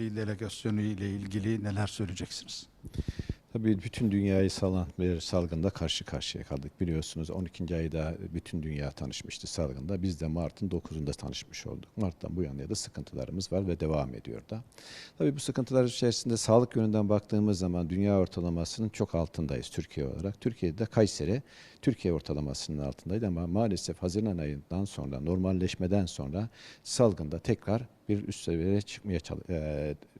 Birliği delegasyonu ile ilgili neler söyleyeceksiniz? Tabii bütün dünyayı salan bir salgında karşı karşıya kaldık. Biliyorsunuz 12. ayda bütün dünya tanışmıştı salgında. Biz de Mart'ın 9'unda tanışmış olduk. Mart'tan bu yana da sıkıntılarımız var ve devam ediyor da. Tabii bu sıkıntılar içerisinde sağlık yönünden baktığımız zaman dünya ortalamasının çok altındayız Türkiye olarak. Türkiye'de Kayseri Türkiye ortalamasının altındaydı ama maalesef Haziran ayından sonra normalleşmeden sonra salgında tekrar bir üst seviyeye çıkmaya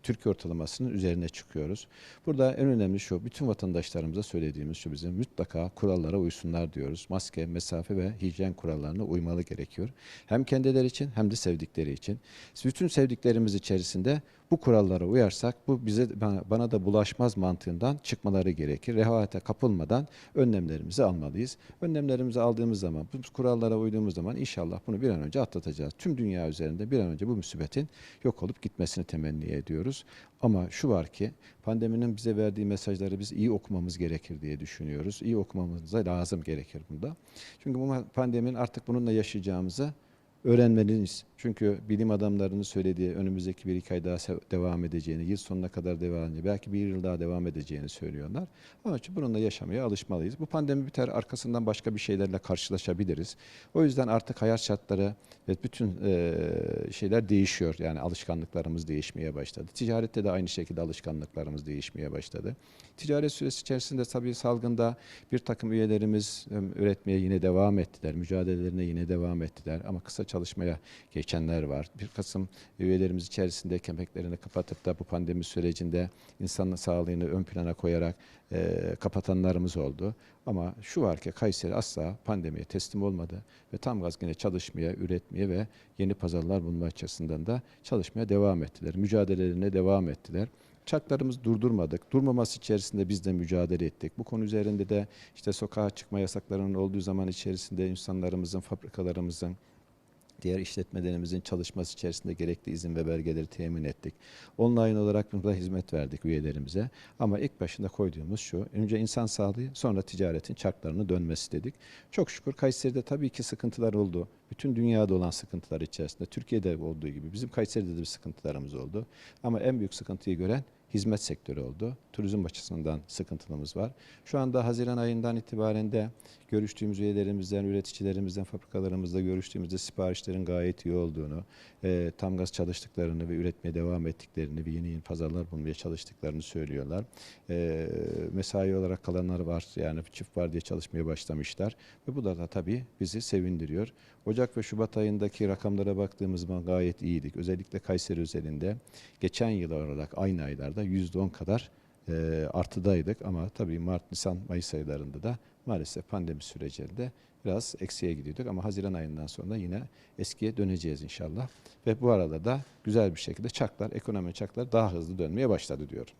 Türkiye ortalamasının üzerine çıkıyoruz. Burada en önemli şu, bütün vatandaşlarımıza söylediğimiz şu bizim mutlaka kurallara uysunlar diyoruz. Maske, mesafe ve hijyen kurallarına uymalı gerekiyor. Hem kendileri için hem de sevdikleri için. Bütün sevdiklerimiz içerisinde bu kurallara uyarsak bu bize bana, da bulaşmaz mantığından çıkmaları gerekir. Rehavete kapılmadan önlemlerimizi almalıyız. Önlemlerimizi aldığımız zaman, bu kurallara uyduğumuz zaman inşallah bunu bir an önce atlatacağız. Tüm dünya üzerinde bir an önce bu musibetin yok olup gitmesini temenni ediyoruz. Ama şu var ki pandeminin bize verdiği mesajları biz iyi okumamız gerekir diye düşünüyoruz. İyi okumamız da lazım gerekir bunda. Çünkü bu pandeminin artık bununla yaşayacağımızı öğrenmeliyiz. Çünkü bilim adamlarının söylediği önümüzdeki bir iki ay daha devam edeceğini, yıl sonuna kadar devam edeceğini, belki bir yıl daha devam edeceğini söylüyorlar. Onun için bununla yaşamaya alışmalıyız. Bu pandemi biter, arkasından başka bir şeylerle karşılaşabiliriz. O yüzden artık hayat şartları ve bütün şeyler değişiyor. Yani alışkanlıklarımız değişmeye başladı. Ticarette de aynı şekilde alışkanlıklarımız değişmeye başladı. Ticaret süresi içerisinde tabii salgında bir takım üyelerimiz üretmeye yine devam ettiler. Mücadelelerine yine devam ettiler. Ama kısa çalışmaya geçenler var. Bir kısım üyelerimiz içerisinde kemiklerini kapatıp da bu pandemi sürecinde insan sağlığını ön plana koyarak e, kapatanlarımız oldu. Ama şu var ki Kayseri asla pandemiye teslim olmadı ve tam gaz yine çalışmaya, üretmeye ve yeni pazarlar bulma açısından da çalışmaya devam ettiler. Mücadelelerine devam ettiler. Çarklarımız durdurmadık. Durmaması içerisinde biz de mücadele ettik. Bu konu üzerinde de işte sokağa çıkma yasaklarının olduğu zaman içerisinde insanlarımızın, fabrikalarımızın, diğer işletmelerimizin çalışması içerisinde gerekli izin ve belgeleri temin ettik. Online olarak burada hizmet verdik üyelerimize. Ama ilk başında koyduğumuz şu, önce insan sağlığı, sonra ticaretin çarklarını dönmesi dedik. Çok şükür Kayseri'de tabii ki sıkıntılar oldu. Bütün dünyada olan sıkıntılar içerisinde, Türkiye'de olduğu gibi bizim Kayseri'de de bir sıkıntılarımız oldu. Ama en büyük sıkıntıyı gören hizmet sektörü oldu. Turizm açısından sıkıntımız var. Şu anda Haziran ayından itibaren de görüştüğümüz üyelerimizden, üreticilerimizden, fabrikalarımızda görüştüğümüzde siparişlerin gayet iyi olduğunu, e, tam gaz çalıştıklarını ve üretmeye devam ettiklerini ve yeni yeni pazarlar bulmaya çalıştıklarını söylüyorlar. E, mesai olarak kalanlar var yani çift var diye çalışmaya başlamışlar ve bu da, da tabii bizi sevindiriyor. Ocak ve Şubat ayındaki rakamlara baktığımız zaman gayet iyiydik. Özellikle Kayseri özelinde geçen yıl olarak aynı aylarda %10 kadar e, artıdaydık ama tabii Mart, Nisan, Mayıs aylarında da maalesef pandemi sürecinde biraz eksiye gidiyorduk ama Haziran ayından sonra yine eskiye döneceğiz inşallah. Ve bu arada da güzel bir şekilde çarklar, ekonomi çarklar daha hızlı dönmeye başladı diyorum.